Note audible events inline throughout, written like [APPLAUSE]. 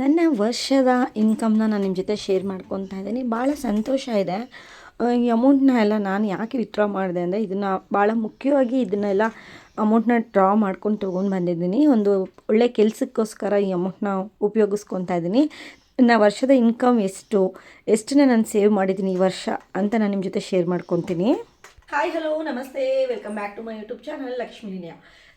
ನನ್ನ ವರ್ಷದ ಇನ್ಕಮ್ನ ನಾನು ನಿಮ್ಮ ಜೊತೆ ಶೇರ್ ಮಾಡ್ಕೊತಾ ಇದ್ದೀನಿ. ಭಾಳ ಸಂತೋಷ ಇದೆ. ಈ ಅಮೌಂಟ್ನ ಎಲ್ಲ ನಾನು ಯಾಕೆ ವಿತ್ಡ್ರಾ ಮಾಡಿದೆ ಅಂದರೆ ಇದನ್ನು ಭಾಳ ಮುಖ್ಯವಾಗಿ ಇದನ್ನೆಲ್ಲ ಅಮೌಂಟ್ನ ಡ್ರಾ ಮಾಡ್ಕೊಂಡು ತೊಗೊಂಡು ಬಂದಿದ್ದೀನಿ. ಒಂದು ಒಳ್ಳೆ ಕೆಲಸಕ್ಕೋಸ್ಕರ ಈ ಅಮೌಂಟ್ನ ಉಪಯೋಗಿಸ್ಕೊತಾ ಇದ್ದೀನಿ. ನನ್ನ ವರ್ಷದ ಇನ್ಕಮ್ ಎಷ್ಟು? ಎಷ್ಟನ್ನ ನಾನು ಸೇವ್ ಮಾಡಿದ್ದೀನಿ ಈ ವರ್ಷ ಅಂತ ನಾನು ನಿಮ್ಮ ಜೊತೆ ಶೇರ್ ಮಾಡ್ಕೊತೀನಿ. ಹಾಯ್ ಹಲೋ ನಮಸ್ತೆ. Welcome back to my YouTube channel Lakshmi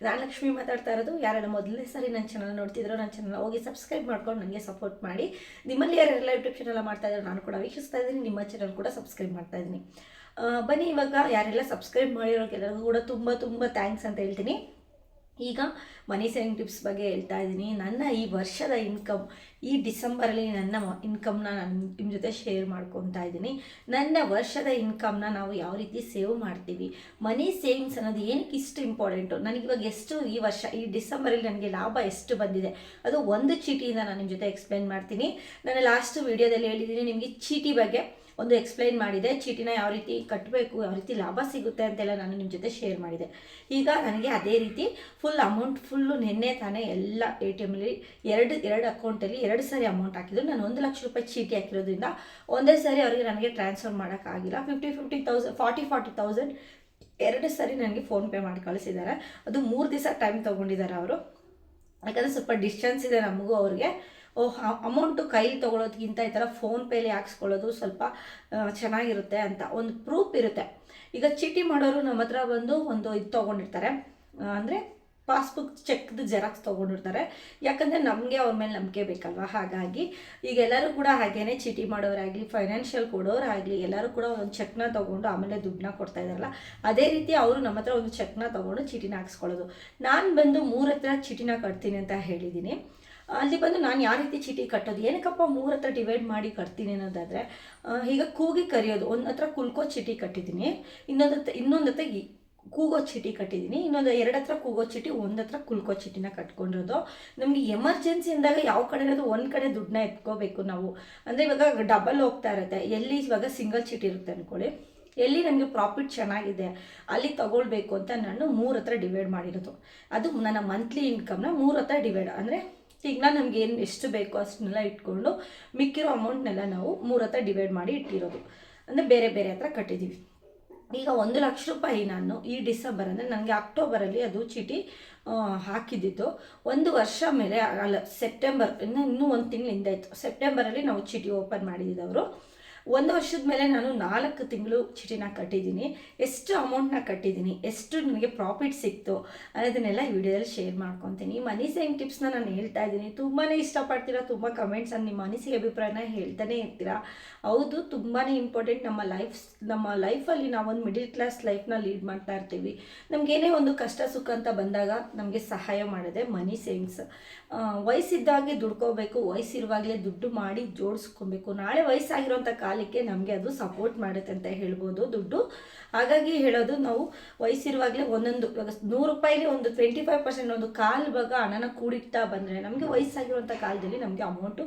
ನಾನು ಲಕ್ಷ್ಮಿ ಮಾತಾಡ್ತಾ ಇರೋದು. ಯಾರೆಲ್ಲ ಮೊದಲನೇ ಸಾರಿ ನನ್ನ ಚಾನಲ್ ನೋಡ್ತಿದ್ರು ನನ್ನ ಚಾನಲ್ ಹೋಗಿ ಸಬ್ಸ್ಕ್ರೈಬ್ ಮಾಡ್ಕೊಂಡು ನನಗೆ ಸಪೋರ್ಟ್ ಮಾಡಿ. ನಿಮ್ಮಲ್ಲಿ ಯಾರೆಲ್ಲ ಯೂಟ್ಯೂಬ್ ಚಾನಲ್ ಮಾಡ್ತಾ ಇದ್ದಾರೆ ನಾನು ಕೂಡ ವೀಕ್ಷಿಸ್ತಾ ಇದ್ದೀನಿ. ನಿಮ್ಮ ಚಾನಲ್ ಕೂಡ ಸಬ್ಸ್ಕ್ರೈಬ್ ಮಾಡ್ತಾ ಇದ್ದೀನಿ. ಬನ್ನಿ ಇವಾಗ ಯಾರೆಲ್ಲ ಸಬ್ಸ್ಕ್ರೈಬ್ ಮಾಡಿರೋರಿಗೆಲ್ಲರಿಗೂ ಕೂಡ ತುಂಬ ತುಂಬ ಥ್ಯಾಂಕ್ಸ್ ಅಂತ ಹೇಳ್ತೀನಿ. ಈಗ ಮನಿ ಸೇವಿಂಗ್ ಟಿಪ್ಸ್ ಬಗ್ಗೆ ಹೇಳ್ತಾ ಇದ್ದೀನಿ. ನನ್ನ ಈ ವರ್ಷದ ಇನ್ಕಮ್ ಈ ಡಿಸೆಂಬರಲ್ಲಿ ನನ್ನ ಇನ್ಕಮ್ನ ನಾನು ನಿಮ್ಮ ಜೊತೆ ಶೇರ್ ಮಾಡ್ಕೊತಾ ಇದ್ದೀನಿ. ನನ್ನ ವರ್ಷದ ಇನ್ಕಮ್ನ ನಾವು ಯಾವ ರೀತಿ ಸೇವ್ ಮಾಡ್ತೀವಿ? ಮನಿ ಸೇವಿಂಗ್ಸ್ ಅನ್ನೋದು ಏನಕ್ಕೆ ಇಷ್ಟು ಇಂಪಾರ್ಟೆಂಟು ನನಗೆ ಇವಾಗ ಎಷ್ಟು ಈ ವರ್ಷ, ಈ ಡಿಸೆಂಬರಲ್ಲಿ ನನಗೆ ಲಾಭ ಎಷ್ಟು ಬಂದಿದೆ? ಅದು ಒಂದು ಚೀಟಿಯಿಂದ ನಾನು ನಿಮ್ಮ ಜೊತೆ ಎಕ್ಸ್ಪ್ಲೈನ್ ಮಾಡ್ತೀನಿ. ನಾನು ಲಾಸ್ಟ್ ವಿಡಿಯೋದಲ್ಲಿ ಹೇಳಿದ್ದೀನಿ ನಿಮಗೆ ಚೀಟಿ ಬಗ್ಗೆ. ಒಂದು ಎಕ್ಸ್ಪ್ಲೈನ್ ಮಾಡಿದೆ, ಚೀಟಿನ ಯಾವ ರೀತಿ ಕಟ್ಟಬೇಕು ಯಾವ ರೀತಿ ಲಾಭ ಸಿಗುತ್ತೆ ಅಂತೆಲ್ಲ ನಾನು ನಿಮ್ಮ ಜೊತೆ ಶೇರ್ ಮಾಡಿದೆ. ಈಗ ನನಗೆ ಅದೇ ರೀತಿ ಫುಲ್ ಅಮೌಂಟ್ ಫುಲ್ಲು ನಿನ್ನೆ ತಾನೇ ಎಲ್ಲ ಎ ಟಿ ಎಮಲ್ಲಿ ಎರಡು ಎರಡು ಅಕೌಂಟಲ್ಲಿ ಎರಡು ಸಾರಿ ಅಮೌಂಟ್ ಹಾಕಿದ್ರು. ನಾನು ಒಂದು ಲಕ್ಷ ರೂಪಾಯಿ ಚೀಟಿ ಹಾಕಿರೋದ್ರಿಂದ ಒಂದೇ ಸಾರಿ ಅವರಿಗೆ ನನಗೆ ಟ್ರಾನ್ಸ್ಫರ್ ಮಾಡೋಕ್ಕಾಗಿಲ್ಲ fifty fifty thousand forty forty thousand ಎರಡು ಸಾರಿ ನನಗೆ ಫೋನ್ಪೇ ಮಾಡಿ ಕಳಿಸಿದ್ದಾರೆ. ಅದು ಮೂರು ದಿವಸ ಟೈಮ್ ತೊಗೊಂಡಿದ್ದಾರೆ ಅವರು. ಯಾಕಂದರೆ ಸ್ವಲ್ಪ ಡಿಸ್ಟೆನ್ಸ್ ಇದೆ ನಮಗೂ ಅವ್ರಿಗೆ. ಓಹ್ ಅಮೌಂಟು ಕೈಲಿ ತೊಗೊಳೋದ್ಕಿಂತ ಈ ಥರ ಫೋನ್ಪೇಲಿ ಹಾಕ್ಸ್ಕೊಳ್ಳೋದು ಸ್ವಲ್ಪ ಚೆನ್ನಾಗಿರುತ್ತೆ ಅಂತ ಒಂದು ಪ್ರೂಫ್ ಇರುತ್ತೆ. ಈಗ ಚೀಟಿ ಮಾಡೋರು ನಮ್ಮ ಹತ್ರ ಬಂದು ಒಂದು ಇದು ತೊಗೊಂಡಿರ್ತಾರೆ. ಅಂದರೆ ಪಾಸ್ಬುಕ್ ಚೆಕ್ದು ಜೆರಾಕ್ಸ್ ತೊಗೊಂಡಿರ್ತಾರೆ. ಯಾಕಂದರೆ ನಮಗೆ ಅವ್ರ ಮೇಲೆ ನಂಬಿಕೆ ಬೇಕಲ್ವ? ಹಾಗಾಗಿ ಈಗ ಎಲ್ಲರೂ ಕೂಡ ಹಾಗೇ ಚೀಟಿ ಮಾಡೋರಾಗಲಿ ಫೈನಾನ್ಷಿಯಲ್ ಕೊಡೋರಾಗಲಿ, ಎಲ್ಲರೂ ಕೂಡ ಒಂದು ಚೆಕ್ನ ತೊಗೊಂಡು ಆಮೇಲೆ ದುಡ್ಡನ್ನ ಕೊಡ್ತಾ ಇದ್ದಾರಲ್ಲ ಅದೇ ರೀತಿ ಅವರು ನಮ್ಮ ಹತ್ರ ಒಂದು ಚೆಕ್ನ ತೊಗೊಂಡು ಚೀಟಿನ ಹಾಕ್ಸ್ಕೊಳ್ಳೋದು. ನಾನು ಬಂದು ಮೂರತ್ರ ಚೀಟಿನ ಕಟ್ತೀನಿ ಅಂತ ಹೇಳಿದ್ದೀನಿ ಅಲ್ಲಿ ಬಂದು ನಾನು ಯಾವ ರೀತಿ ಚೀಟಿ ಕಟ್ಟೋದು, ಏನಕ್ಕಪ್ಪ ಮೂರು ಹತ್ರ ಡಿವೈಡ್ ಮಾಡಿ ಕಟ್ತೀನಿ ಅನ್ನೋದಾದರೆ ಈಗ ಕೂಗಿ ಕರೆಯೋದು, ಒಂದು ಹತ್ರ ಕುಲ್ಕೋ ಚೀಟಿ ಕಟ್ಟಿದ್ದೀನಿ, ಇನ್ನೊಂದು ಹತ್ರ ಇನ್ನೊಂದು ಹತ್ರ ಕೂಗೋ ಚೀಟಿ ಕಟ್ಟಿದ್ದೀನಿ, ಇನ್ನೊಂದು ಎರಡು ಹತ್ರ ಕೂಗೋ ಚೀಟಿ, ಒಂದು ಹತ್ರ ಕುಲ್ಕೋ ಚೀಟಿನ ಕಟ್ಕೊಂಡಿರೋದು. ನಮಗೆ ಎಮರ್ಜೆನ್ಸಿ ಅಂದಾಗ ಯಾವ ಕಡೆ ಇರೋದು, ಒಂದು ಕಡೆ ದುಡ್ಡನ್ನ ಎತ್ಕೋಬೇಕು ನಾವು. ಅಂದರೆ ಇವಾಗ ಡಬಲ್ ಹೋಗ್ತಾ ಇರುತ್ತೆ, ಎಲ್ಲಿ ಇವಾಗ ಸಿಂಗಲ್ ಚೀಟಿ ಇರುತ್ತೆ ಅಂದ್ಕೊಳ್ಳಿ ಎಲ್ಲಿ ನನಗೆ ಪ್ರಾಫಿಟ್ ಚೆನ್ನಾಗಿದೆ, ಅಲ್ಲಿ ತಗೊಳ್ಬೇಕು ಅಂತ ನಾನು ಮೂರು ಹತ್ರ ಡಿವೈಡ್ ಮಾಡಿರೋದು. ಅದು ನನ್ನ ಮಂತ್ಲಿ ಇನ್ಕಮ್ನ ಮೂರು ಹತ್ರ ಡಿವೈಡ್ ಅಂದರೆ ಈಗ ನಮ್ಗೆ ಏನು ಎಷ್ಟು ಬೇಕೋ ಅಷ್ಟನ್ನೆಲ್ಲ ಇಟ್ಕೊಂಡು ಮಿಕ್ಕಿರೋ ಅಮೌಂಟ್ನೆಲ್ಲ ನಾವು ಮೂರ ಹತ್ರ ಡಿವೈಡ್ ಮಾಡಿ ಇಟ್ಟಿರೋದು. ಅಂದರೆ ಬೇರೆ ಬೇರೆ ಹತ್ರ ಕಟ್ಟಿದ್ದೀವಿ ಈಗ ಒಂದು ಲಕ್ಷ ರೂಪಾಯಿ ನಾನು ಈ ಡಿಸೆಂಬರ್ ಅಂದರೆ ನನಗೆ ಅಕ್ಟೋಬರಲ್ಲಿ ಅದು ಚೀಟಿ ಹಾಕಿದ್ದಿದ್ದು. ಒಂದು ವರ್ಷ ಮೇಲೆ, ಅಲ್ಲ, ಸೆಪ್ಟೆಂಬರ್, ಇನ್ನು ಇನ್ನೂ ಒಂದು ತಿಂಗಳಿಂದ ಇತ್ತು ಸೆಪ್ಟೆಂಬರಲ್ಲಿ ನಾವು ಚೀಟಿ ಓಪನ್ ಮಾಡಿದ್ದು ಅವರು. ಒಂದು ವರ್ಷದ ಮೇಲೆ ನಾನು ನಾಲ್ಕು ತಿಂಗಳು ಚೀಟಿನ ಕಟ್ಟಿದ್ದೀನಿ. ಎಷ್ಟು ಅಮೌಂಟ್ನ ಕಟ್ಟಿದ್ದೀನಿ? ಎಷ್ಟು ನನಗೆ ಪ್ರಾಫಿಟ್ ಸಿಕ್ತು? ಅನ್ನೋದನ್ನೆಲ್ಲ ಈ ವಿಡಿಯೋದಲ್ಲಿ ಶೇರ್ ಮಾಡ್ಕೊತೀನಿ. ಮನಿ ಸೇವಿಂಗ್ ಟಿಪ್ಸ್ನ ನಾನು ಹೇಳ್ತಾ ಇದ್ದೀನಿ. ತುಂಬಾ ಇಷ್ಟಪಡ್ತೀರಾ? ತುಂಬ ಕಮೆಂಟ್ಸ್ ಅನ್ನ ನಿಮ್ಮ ಅನಿಸಿಕೆ ಅಭಿಪ್ರಾಯನ ಹೇಳ್ತಾನೆ ಇರ್ತೀರಾ? ಹೌದು ತುಂಬಾ ಇಂಪಾರ್ಟೆಂಟ್ ನಮ್ಮ ಲೈಫ್ ನಮ್ಮ ಲೈಫಲ್ಲಿ ನಾವೊಂದು ಮಿಡಿಲ್ ಕ್ಲಾಸ್ ಲೈಫ್ನ ಲೀಡ್ ಮಾಡ್ತಾ ಇರ್ತೀವಿ. ನಮಗೇನೇ ಒಂದು ಕಷ್ಟ ಸುಖ ಅಂತ ಬಂದಾಗ ನಮಗೆ ಸಹಾಯ ಮಾಡಿದೆ ಮನಿ ಸೇವಿಂಗ್ಸ್ ವಯಸ್ಸಿದ್ದಾಗೆ ದುಡ್ಕೋಬೇಕು. ವಯಸ್ಸಿರುವಾಗಲೇ ದುಡ್ಡು ಮಾಡಿ ಜೋಡಿಸ್ಕೊಬೇಕು. ನಾಳೆ ವಯಸ್ಸಾಗಿರೋಂಥ ಕಾಲಕ್ಕೆ ನಮಗೆ ಅದು ಸಪೋರ್ಟ್ ಮಾಡುತ್ತೆ ಅಂತ ಹೇಳ್ಬೋದು ದುಡ್ಡು. ಹಾಗಾಗಿ ಹೇಳೋದು ನಾವು ವಯಸ್ಸಿರುವಾಗಲೇ ಒಂದೊಂದು, ಇವಾಗ ನೂರು ರೂಪಾಯಿಲಿ ಒಂದು ಟ್ವೆಂಟಿ ಫೈವ್ ಪರ್ಸೆಂಟ್ ಒಂದು ಕಾಲು ಭಾಗ ಹಣನ ಕೂಡಿಡ್ತಾ ಬಂದರೆ ನಮಗೆ ವಯಸ್ಸಾಗಿರುವಂಥ ಕಾಲದಲ್ಲಿ ನಮಗೆ ಅಮೌಂಟು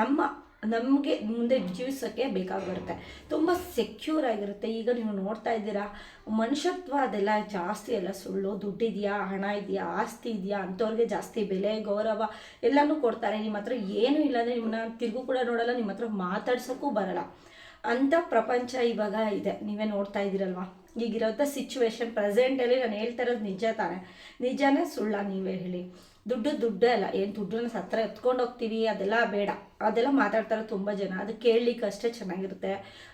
ನಮ್ಮ ನಮಗೆ ಮುಂದೆ ಜೀವಿಸೋಕ್ಕೆ ಬೇಕಾಗಿರುತ್ತೆ. ತುಂಬ ಸೆಕ್ಯೂರ್ ಆಗಿರುತ್ತೆ. ಈಗ ನೀವು ನೋಡ್ತಾ ಇದ್ದೀರಾ ಮನುಷ್ಯತ್ವ ಅದೆಲ್ಲ ಜಾಸ್ತಿ ಎಲ್ಲ ಸುಳ್ಳು ದುಡ್ಡಿದೆಯಾ ಹಣ ಇದೆಯಾ ಆಸ್ತಿ ಇದೆಯಾ ಅಂಥವ್ರಿಗೆ ಜಾಸ್ತಿ ಬೆಲೆ ಗೌರವ ಎಲ್ಲನೂ ಕೊಡ್ತಾರೆ. ನಿಮ್ಮ ಹತ್ರ ಏನೂ ಇಲ್ಲಾಂದರೆ ನಿಮ್ಮನ್ನ ತಿರುಗು ಕೂಡ ನೋಡಲ್ಲ ನಿಮ್ಮ ಹತ್ರ ಮಾತಾಡ್ಸೋಕ್ಕೂ ಬರಲ್ಲ. ಅಂಥ ಪ್ರಪಂಚ ಇವಾಗ ಇದೆ. ನೀವೇ ನೋಡ್ತಾ ಇದ್ದೀರಲ್ವಾ? ಈಗಿರೋಂಥ ಸಿಚುವೇಶನ್ ಪ್ರೆಸೆಂಟಲ್ಲಿ ನಾನು ಹೇಳ್ತಾ ಇರೋದು ನಿಜ ತಾನೆ. ನಿಜನೇ ಸುಳ್ಳ ನೀವೇ ಹೇಳಿ. ದುಡ್ಡು ದುಡ್ಡೇ ಅಲ್ಲ. ಏನು ದುಡ್ಡನ್ನ ಸತ್ರ ಎತ್ಕೊಂಡು ಹೋಗ್ತೀವಿ ಅದೆಲ್ಲ ಬೇಡ. ಅದೆಲ್ಲ ಮಾತಾಡ್ತಾರೆ ತುಂಬ ಜನ. ಅದು ಕೇಳಲಿಕ್ಕೆ ಅಷ್ಟೇ ಚೆನ್ನಾಗಿರುತ್ತೆ.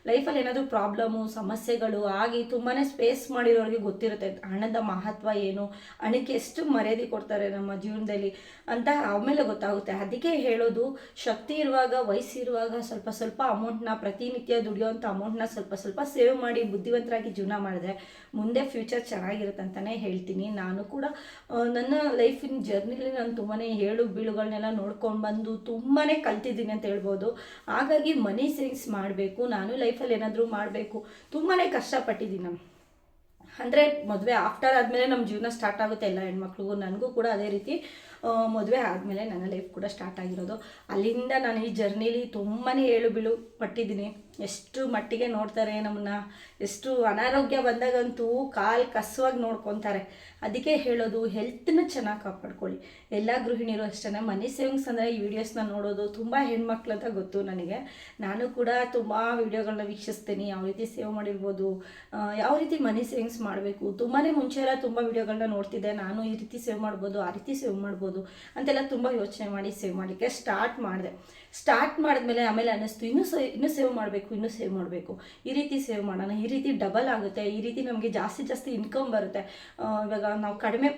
ಲೈಫಲ್ಲಿ ಏನಾದರೂ ಪ್ರಾಬ್ಲಮ್ಮು ಸಮಸ್ಯೆಗಳು ಆಗಿ ತುಂಬಾ ಸ್ಪೇಸ್ ಮಾಡಿರೋರಿಗೆ ಗೊತ್ತಿರುತ್ತೆ ಹಣದ ಮಹತ್ವ ಏನು, ಹಣಕ್ಕೆ ಎಷ್ಟು ಮರ್ಯಾದೆ ಕೊಡ್ತಾರೆ ನಮ್ಮ ಜೀವನದಲ್ಲಿ ಅಂತ ಆಮೇಲೆ ಗೊತ್ತಾಗುತ್ತೆ. ಅದಕ್ಕೆ ಹೇಳೋದು, ಶಕ್ತಿ ಇರುವಾಗ ವಯಸ್ಸಿರುವಾಗ ಸ್ವಲ್ಪ ಸ್ವಲ್ಪ ಅಮೌಂಟ್ನ ಪ್ರತಿನಿತ್ಯ ದುಡಿಯೋವಂಥ ಅಮೌಂಟ್ನ ಸ್ವಲ್ಪ ಸ್ವಲ್ಪ ಸೇವ್ ಮಾಡಿ ಬುದ್ಧಿವಂತರಾಗಿ ಜೀವನ ಮಾಡಿದ್ರೆ ಮುಂದೆ ಫ್ಯೂಚರ್ ಚೆನ್ನಾಗಿರುತ್ತೆ ಅಂತಲೇ ಹೇಳ್ತೀನಿ. ನಾನು ಕೂಡ ನನ್ನ ಲೈಫಿನ ಜರ್ನಿಲಿ ನಾನು ತುಂಬಾ ಹೇಳು ಬೀಳುಗಳನ್ನೆಲ್ಲ ನೋಡ್ಕೊಂಡು ಬಂದು ತುಂಬಾ ಕಲ್ತಿದ್ದೀನಿ. ಅಂತ ಹೇಳ್ಬೋದು. ಹಾಗಾಗಿ ಮನಿ ಸೇವಿಂಗ್ಸ್ ಮಾಡಬೇಕು, ನಾನು ಲೈಫಲ್ಲಿ ಏನಾದರೂ ಮಾಡಬೇಕು. ತುಂಬಾ ಕಷ್ಟಪಟ್ಟಿದ್ದೀನಿ. ನಾನು ಅಂದರೆ ಮದುವೆ ಆಫ್ಟರ್ ಆದಮೇಲೆ ನಮ್ಮ ಜೀವನ ಸ್ಟಾರ್ಟ್ ಆಗುತ್ತೆ ಎಲ್ಲ ಹೆಣ್ಮಕ್ಳಿಗೂ, ನನಗೂ ಕೂಡ ಅದೇ ರೀತಿ ಮದುವೆ ಆದಮೇಲೆ ನನ್ನ ಲೈಫ್ ಕೂಡ ಸ್ಟಾರ್ಟ್ ಆಗಿರೋದು. ಅಲ್ಲಿಂದ ನಾನು ಈ ಜರ್ನಿಲಿ ತುಂಬಾ ಏಳು ಬೀಳು ಪಟ್ಟಿದ್ದೀನಿ. ಎಷ್ಟು ಮಟ್ಟಿಗೆ ನೋಡ್ತಾರೆ ನಮ್ಮನ್ನ, ಎಷ್ಟು ಅನಾರೋಗ್ಯ ಬಂದಾಗಂತೂ ಕಾಲು ಕಸವಾಗಿ ನೋಡ್ಕೊತಾರೆ. ಅದಕ್ಕೆ ಹೇಳೋದು ಹೆಲ್ತನ್ನ ಚೆನ್ನಾಗಿ ಕಾಪಾಡ್ಕೊಳ್ಳಿ. ಎಲ್ಲ ಗೃಹಿಣಿಯರು ಅಷ್ಟೇ ಮನಿ ಸೇವಿಂಗ್ಸ್ ಅಂದರೆ ಈ ವಿಡಿಯೋಸ್ನ ನೋಡೋದು ತುಂಬ ಹೆಣ್ಮಕ್ಳು ಅಂತ ಗೊತ್ತು ನನಗೆ. ನಾನು ಕೂಡ ತುಂಬ ವಿಡಿಯೋಗಳನ್ನ ವೀಕ್ಷಿಸ್ತೀನಿ, ಯಾವ ರೀತಿ ಸೇವ್ ಮಾಡಿರ್ಬೋದು ಯಾವ ರೀತಿ ಮನಿ ಸೇವಿಂಗ್ಸ್ ಮಾಡಬೇಕು. ತುಂಬಾ ಮುಂಚೆ ಎಲ್ಲ ತುಂಬ ವಿಡಿಯೋಗಳನ್ನ ನೋಡ್ತಿದ್ದೆ, ನಾನು ಈ ರೀತಿ ಸೇವ್ ಮಾಡ್ಬೋದು, ಆ ರೀತಿ ಸೇವ್ ಮಾಡ್ಬೋದು ಅಂತೆಲ್ಲ ತುಂಬ ಯೋಚನೆ ಮಾಡಿ ಸೇವ್ ಮಾಡಲಿಕ್ಕೆ ಸ್ಟಾರ್ಟ್ ಮಾಡಿದೆ. ಸ್ಟಾರ್ಟ್ ಮಾಡಿದ್ಮೇಲೆ ಆಮೇಲೆ ಅನ್ನಿಸ್ತು, ಇನ್ನೂ ಸೇ, ಇನ್ನೂ ಸೇವ್ ಮಾಡಬೇಕು. ಇನ್ನೂ ಸೇವ್ ಮಾಡಬೇಕು. ಈ ರೀತಿ ಸೇವ್ ಮಾಡೋಣ, ಈ ರೀತಿ ಡಬಲ್ ಆಗುತ್ತೆ, ಈ ರೀತಿ ನಮಗೆ ಜಾಸ್ತಿ ಜಾಸ್ತಿ ಇನ್ಕಮ್ ಬರುತ್ತೆ. ಇವಾಗ ನಾವು ಕಡಿಮೆ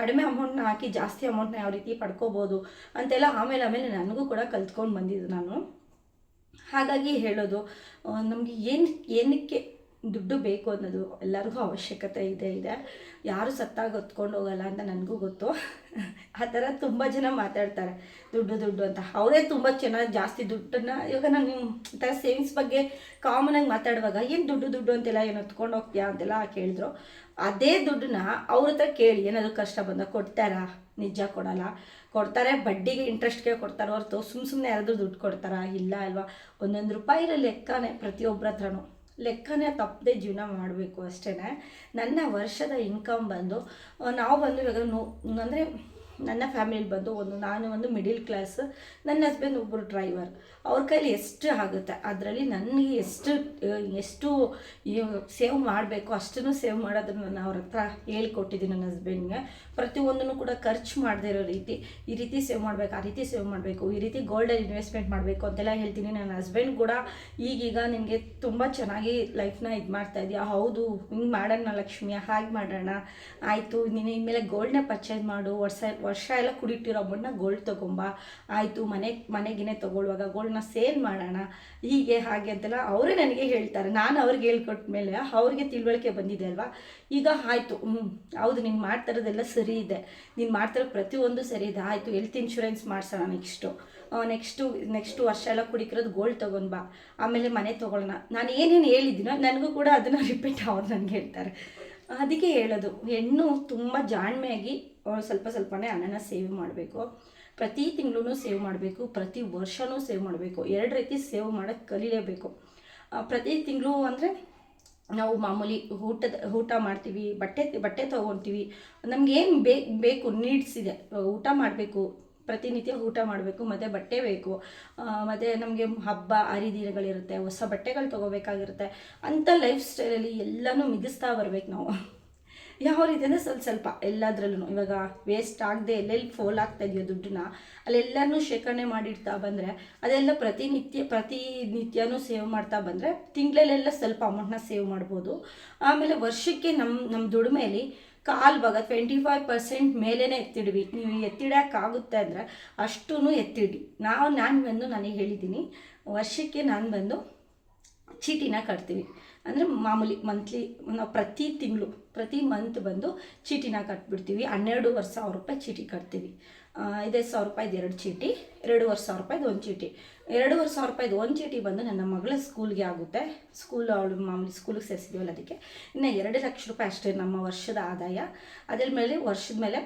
ಕಡಿಮೆ ಅಮೌಂಟ್ನ ಹಾಕಿ ಜಾಸ್ತಿ ಅಮೌಂಟ್ನ ಯಾವ ರೀತಿ ಪಡ್ಕೋಬೋದು ಅಂತೆಲ್ಲ ಆಮೇಲೆ ಆಮೇಲೆ ನನಗೂ ಕೂಡ ಕಲ್ತ್ಕೊಂಡು ಬಂದಿದ್ದು ನಾನು. ಹಾಗಾಗಿ ಹೇಳೋದು ನಮಗೆ ಏನು, ಏನಕ್ಕೆ ದುಡ್ಡು ಬೇಕು ಅನ್ನೋದು ಎಲ್ಲರಿಗೂ ಅವಶ್ಯಕತೆ ಇದೆ ಇದೆ. ಯಾರು ಸತ್ತಾಗಿ ಹೊತ್ಕೊಂಡು ಹೋಗಲ್ಲ ಅಂತ ನನಗೂ ಗೊತ್ತು. ಆ ಥರ ತುಂಬ ಜನ ಮಾತಾಡ್ತಾರೆ, ದುಡ್ಡು ದುಡ್ಡು ಅಂತ. ಅವರೇ ತುಂಬ ಚೆನ್ನಾಗಿ ಜಾಸ್ತಿ ದುಡ್ಡನ್ನು, ಇವಾಗ ನಾನು ಈ ಥರ ಸೇವಿಂಗ್ಸ್ ಬಗ್ಗೆ ಕಾಮನಾಗಿ ಮಾತಾಡುವಾಗ ಏನು ದುಡ್ಡು ದುಡ್ಡು ಅಂತೆಲ್ಲ ಏನು ಹೊತ್ಕೊಂಡು ಹೋಗ್ತೀಯಾ ಅಂತೆಲ್ಲ ಕೇಳಿದ್ರು. ಅದೇ ದುಡ್ಡನ್ನ ಅವ್ರ ಹತ್ರ ಕೇಳಿ ಏನಾದರೂ ಕಷ್ಟ ಬಂದಾಗ ಕೊಡ್ತಾರಾ? ನಿಜ ಕೊಡಲ್ಲ. ಕೊಡ್ತಾರೆ, ಬಡ್ಡಿಗೆ ಇಂಟ್ರೆಸ್ಟ್ಗೆ ಕೊಡ್ತಾರೆ ಹೊರತು ಸುಮ್ಮ ಸುಮ್ಮನೆ ಯಾರಾದರೂ ದುಡ್ಡು ಕೊಡ್ತಾರಾ? ಇಲ್ಲ ಅಲ್ವಾ? ಒಂದೊಂದು ರೂಪಾಯಿರ ಲೆಕ್ಕನೇ ಪ್ರತಿಯೊಬ್ಬರ ಹತ್ರನೂ. ಲೆಕ್ಕನೇ ತಪ್ಪದೆ ಜೀವನ ಮಾಡಬೇಕು ಅಷ್ಟೇ ನನ್ನ ವರ್ಷದ ಇನ್ಕಮ್ ಬಂದು ನಾವು ಬಂದು ಇವಾಗ ನೋ ಅಂದರೆ ನನ್ನ ಫ್ಯಾಮಿಲಿ ಬಂದು ಒಂದು ನಾನು ಒಂದು ಮಿಡಿಲ್ ಕ್ಲಾಸ್ ನನ್ನ ಹಸ್ಬೆಂಡ್ ಒಬ್ಬರು ಡ್ರೈವರ್ ಅವ್ರ ಕೈಲಿ ಎಷ್ಟು ಆಗುತ್ತೆ? ಅದರಲ್ಲಿ ನನಗೆ ಎಷ್ಟು ಎಷ್ಟು ಸೇವ್ ಮಾಡಬೇಕು, ಅಷ್ಟನ್ನು ಸೇವ್ ಮಾಡೋದನ್ನು ನಾನು ಅವ್ರ ಹತ್ರ ಹೇಳ್ಕೊಟ್ಟಿದ್ದೀನಿ ನನ್ನ ಹಸ್ಬೆಂಡ್ಗೆ ಪ್ರತಿಯೊಂದನ್ನು ಕೂಡ ಖರ್ಚು ಮಾಡದೇ ಇರೋ ರೀತಿ, ಈ ರೀತಿ ಸೇವ್ ಮಾಡಬೇಕು, ಆ ರೀತಿ ಸೇವ್ ಮಾಡಬೇಕು, ಈ ರೀತಿ ಗೋಲ್ಡಲ್ಲಿ ಇನ್ವೆಸ್ಟ್ಮೆಂಟ್ ಮಾಡಬೇಕು ಅಂತೆಲ್ಲ ಹೇಳ್ತೀನಿ. ನನ್ನ ಹಸ್ಬೆಂಡ್ ಕೂಡ ಈಗೀಗ ನಿನಗೆ ತುಂಬ ಚೆನ್ನಾಗಿ ಲೈಫ್ನ ಇದು ಮಾಡ್ತಾ ಇದೆಯಾ? ಹೌದು, ಹಿಂಗೆ ಮಾಡೋಣ ಲಕ್ಷ್ಮಿಯ? ಹಾಗೆ ಮಾಡೋಣ. ಆಯಿತು, ನೀನು ಇನ್ಮೇಲೆ ಗೋಲ್ಡ್ನ ಪರ್ಚೇಸ್ ಮಾಡು ವರ್ಷ ವರ್ಷ ಎಲ್ಲ ಕುಡಿಟ್ಟಿರೋ ಅಮೌಂಟ್ನ ಗೋಲ್ಡ್ ತೊಗೊಂಬ. ಆಯಿತು, ಮನೆ ಮನೆಗಿನೇ ತಗೊಳ್ಳುವಾಗ ಗೋಲ್ಡ್ನ ಸೇಲ್ ಮಾಡೋಣ. ಹೀಗೆ, ಹಾಗೆ ಅಂತೆಲ್ಲ ಅವರೇ ನನಗೆ ಹೇಳ್ತಾರೆ. ನಾನು ಅವ್ರಿಗೆ ಹೇಳ್ಕೊಟ್ಟ ಮೇಲೆ ಅವ್ರಿಗೆ ತಿಳುವಳಿಕೆ ಬಂದಿದೆ ಅಲ್ವಾ? ಈಗ ಆಯಿತು. ಹ್ಞೂ ಹೌದು, ನೀನು ಮಾಡ್ತಾ ಇರೋದೆಲ್ಲ ಸರಿ ಇದೆ. ನೀನು ಮಾಡ್ತಿರೋ ಪ್ರತಿಯೊಂದು ಸರಿ ಇದೆ. ಆಯಿತು ಹೆಲ್ತ್ ಇನ್ಶೂರೆನ್ಸ್ ಮಾಡಿಸೋಣ ನೆಕ್ಸ್ಟು ನೆಕ್ಸ್ಟು ನೆಕ್ಸ್ಟು ವರ್ಷ ಎಲ್ಲ ಕುಡಿಕಿರೋದು ಗೋಲ್ಡ್ ತೊಗೊಂಡು ಬಾ ಆಮೇಲೆ ಮನೆ ತೊಗೊಳ್ಳೋಣ. ನಾನು ಏನೇನು ಹೇಳಿದ್ದೀನೋ ನನಗೂ ಕೂಡ ಅದನ್ನು ರಿಪೀಟ್ ಅವ್ರು ನನಗೆ ಹೇಳ್ತಾರೆ. ಅದಕ್ಕೆ ಹೇಳೋದು, ಹೆಣ್ಣು ತುಂಬ ಜಾಣ್ಮೆಯಾಗಿ ಸ್ವಲ್ಪ ಸ್ವಲ್ಪನೇ ಹಣನ ಸೇವ್ ಮಾಡಬೇಕು. ಪ್ರತಿ ತಿಂಗಳೂ ಸೇವ್ ಮಾಡಬೇಕು, ಪ್ರತಿ ವರ್ಷವೂ ಸೇವ್ ಮಾಡಬೇಕು. ಎರಡು ರೀತಿ ಸೇವ್ ಮಾಡೋಕ್ಕೆ ಕಲಿಯಲೇಬೇಕು ಪ್ರತಿ ತಿಂಗಳು ಅಂದರೆ ನಾವು ಮಾಮೂಲಿ ಊಟದ, ಊಟ ಮಾಡ್ತೀವಿ, ಬಟ್ಟೆ ಬಟ್ಟೆ ತೊಗೊತೀವಿ. ನಮ್ಗೆ ಏನು ಬೇಕು, ನೀಡ್ಸ್ ಇದೆ. ಊಟ ಮಾಡಬೇಕು, ಪ್ರತಿನಿತ್ಯ ಊಟ ಮಾಡಬೇಕು, ಮತ್ತು ಬಟ್ಟೆ ಬೇಕು. ಮತ್ತು ನಮಗೆ ಹಬ್ಬ, ಹರಿದಿನಗಳಿರುತ್ತೆ, ಹೊಸ ಬಟ್ಟೆಗಳು ತೊಗೋಬೇಕಾಗಿರುತ್ತೆ. ಅಂಥ ಲೈಫ್ ಸ್ಟೈಲಲ್ಲಿ ಎಲ್ಲನೂ ಮಿಗಿಸ್ತಾ ಬರಬೇಕು ನಾವು. ಯಾವ ಸ್ವಲ್ಪ ಸ್ವಲ್ಪ ಎಲ್ಲದರಲ್ಲೂ ಇವಾಗ ವೇಸ್ಟ್ ಆಗದೆ ಎಲ್ಲೆಲ್ಲಿ ಫೋಲ್ ಆಗ್ತಾ ಇದೆಯೋ ದುಡ್ಡನ್ನ, ಅಲ್ಲೆಲ್ಲನೂ ಶೇಖರಣೆ ಮಾಡಿಡ್ತಾ ಬಂದರೆ, ಅದೆಲ್ಲ ಪ್ರತಿನಿತ್ಯ, ಪ್ರತಿನಿತ್ಯನೂ ಸೇವ್ ಮಾಡ್ತಾ ಬಂದರೆ ತಿಂಗಳಲ್ಲೆಲ್ಲ ಸ್ವಲ್ಪ ಅಮೌಂಟ್ನ ಸೇವ್ ಮಾಡ್ಬೋದು. ಆಮೇಲೆ ವರ್ಷಕ್ಕೆ ನಮ್ಮ ನಮ್ಮ ದುಡಿಮೆಯಲ್ಲಿ ಕಾಲು ಭಾಗ ಟ್ವೆಂಟಿ ಫೈವ್ ಪರ್ಸೆಂಟ್ ಮೇಲೇ ಎತ್ತಿಡ್ವಿ. ನೀವು ಎತ್ತಿಡೋಕ್ಕಾಗುತ್ತೆ ಅಂದರೆ ಅಷ್ಟೂ ಎತ್ತಿಡಿ. ನಾವು, ನಾನು ಬಂದು ನನಗೆ ಹೇಳಿದ್ದೀನಿ, ವರ್ಷಕ್ಕೆ ನಾನು ಬಂದು ಚೀಟಿನ ಕಟ್ತೀವಿ. ಅಂದರೆ ಮಾಮೂಲಿ ಮಂತ್ಲಿ ನಾವು ಪ್ರತಿ ತಿಂಗಳು, ಪ್ರತಿ ಮಂತ್ ಬಂದು ಚೀಟಿನ ಕಟ್ಬಿಡ್ತೀವಿ. ಹನ್ನೆರಡೂವರೆ ಸಾವಿರ ರೂಪಾಯಿ ಚೀಟಿ ಕಟ್ತೀವಿ. ಐದೈದು ಸಾವಿರ ರೂಪಾಯಿದು ಎರಡು ಚೀಟಿ. ಎರಡೂವರೆ ಸಾವಿರ ರೂಪಾಯಿದು ಒಂದು ಚೀಟಿ. ಎರಡೂವರೆ ಸಾವಿರ ರೂಪಾಯಿದು ಒಂದು ಚೀಟಿ ಬಂದು ನನ್ನ ಮಗಳ ಸ್ಕೂಲ್ಗೆ ಆಗುತ್ತೆ. ಸ್ಕೂಲ್ ಅವಳು ಮಾಮೂಲಿ ಸ್ಕೂಲಿಗೆ ಸೇರಿಸಿದ್ದೀವಲ್ಲ ಅದಕ್ಕೆ. ಇನ್ನು ಎರಡು ಲಕ್ಷ ರೂಪಾಯಿ ಅಷ್ಟೇ ನಮ್ಮ ವರ್ಷದ ಆದಾಯ. ಅದ್ರ ಮೇಲೆ ವರ್ಷದ ಮೇಲೆ